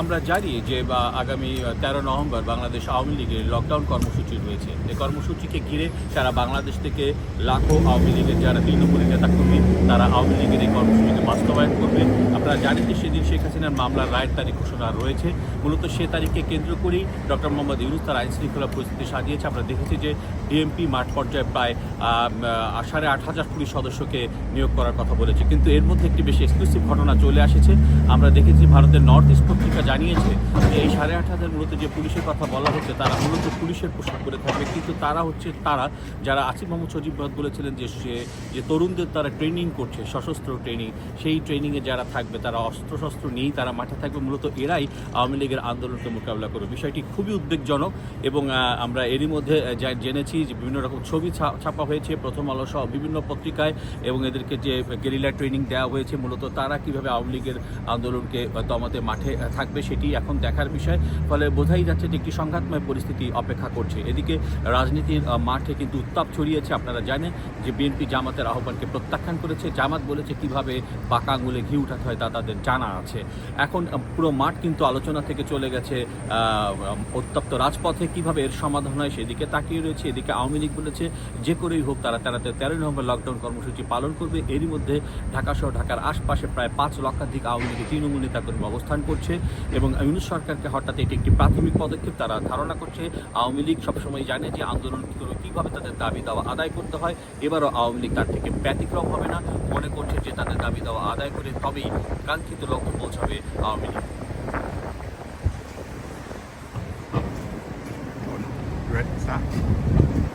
আমরা জানি যে আগামী তেরো নভেম্বর বাংলাদেশ আওয়ামী লীগের লকডাউন কর্মসূচি রয়েছে। এই কর্মসূচিকে ঘিরে সারা বাংলাদেশ থেকে লাখো আওয়ামী লীগের যারা তৃণমূলী নেতাকর্মী, তারা আওয়ামী লীগের এই কর্মসূচিকে বাস্তবায়ন করবে। আপনারা জানেন যে সেদিন শেখ হাসিনার মামলার রায়ের তারিখ ঘোষণা রয়েছে। মূলত সে তারিখকে কেন্দ্র করেই ডক্টর মোহাম্মদ ইউনুস তার আইন শৃঙ্খলা পরিস্থিতি সাজিয়েছে। আমরা দেখেছি যে ডিএমপি মাঠ পর্যায়ে প্রায় সাড়ে আট হাজার পুলিশ সদস্যকে নিয়োগ করার কথা বলেছে। কিন্তু এর মধ্যে একটি বেশি এক্সক্লুসিভ ঘটনা চলে এসেছে আমরা দেখেছি ভারতের নর্থ ইস্ট পত্রিকা জানিয়েছে যে এই সাড়ে আট হাজার মূলত যে পুলিশের কথা বলা হচ্ছে, তারা মূলত পুলিশের পোশাক করে থাকবে। কিন্তু তারা হচ্ছে, তারা যারা আসিফ মোহাম্মদ সজীব বলেছিলেন যে সে, যে তরুণদের তারা ট্রেনিং করছে, সশস্ত্র ট্রেনিং সেই ট্রেনিংয়ে যারা থাকবে তারা অস্ত্রশস্ত্র নিয়েই তারা মাঠে থাকবে। মূলত এরাই আওয়ামী লীগের আন্দোলনকে মোকাবিলা করবে। বিষয়টি খুবই উদ্বেগজনক এবং আমরা এরই মধ্যে জেনেছি যে বিভিন্ন রকম ছবি ছাপা হয়েছে, প্রথম আলো সহ বিভিন্ন পত্রিকায় এবং এদেরকে যে গেরিলা ট্রেনিং দেওয়া হয়েছে, মূলত তারা কীভাবে আওয়ামী লীগের আন্দোলনকে দমাতে মাঠে থাকবে সেটি এখন দেখার বিষয়। ফলে বোঝাই যাচ্ছে যে একটি সংঘাতময় পরিস্থিতি অপেক্ষা করছে। এদিকে রাজনীতির মাঠে কিন্তু উত্তাপ ছড়িয়েছে, আপনারা জানেন যে বিএনপি জামাতের আহ্বানকে প্রত্যাখ্যান করেছে। জামাত বলেছে কীভাবে পাকা আঙুলে ঘি উঠাতে হয় তা তাদের জানা আছে। এখন পুরো মাঠ কিন্তু আলোচনা থেকে চলে গেছে উত্তপ্ত রাজপথে কীভাবে এর সমাধান হয় সেদিকে তাকিয়ে রয়েছে, এদিকে আওয়ামী লীগ বলেছে, যে করেই হোক তারা তারাতে তেরোই নভেম্বর লকডাউন কর্মসূচি পালন করবে। এরই মধ্যে ঢাকা সহ ঢাকার আশপাশে প্রায় পাঁচ লক্ষাধিক আওয়ামী লীগের তৃণমূল নেতাকর্মী অবস্থান করছে এবং ইউনুস সরকারকে হঠাৎ এটি একটি প্রাথমিক পদক্ষেপ তারা ধারণা করছে। আওয়ামী লীগ সবসময় জানে যে আন্দোলন কীভাবে তাদের দাবি দাওয়া আদায় করতে হয়। এবারও আওয়ামী লীগ তার থেকে ব্যতিক্রম হবে না। মনে করছে যে তাদের দাবি দাওয়া আদায় করে তবেই cántico como Chávez Armini. Good. You ready? Stop.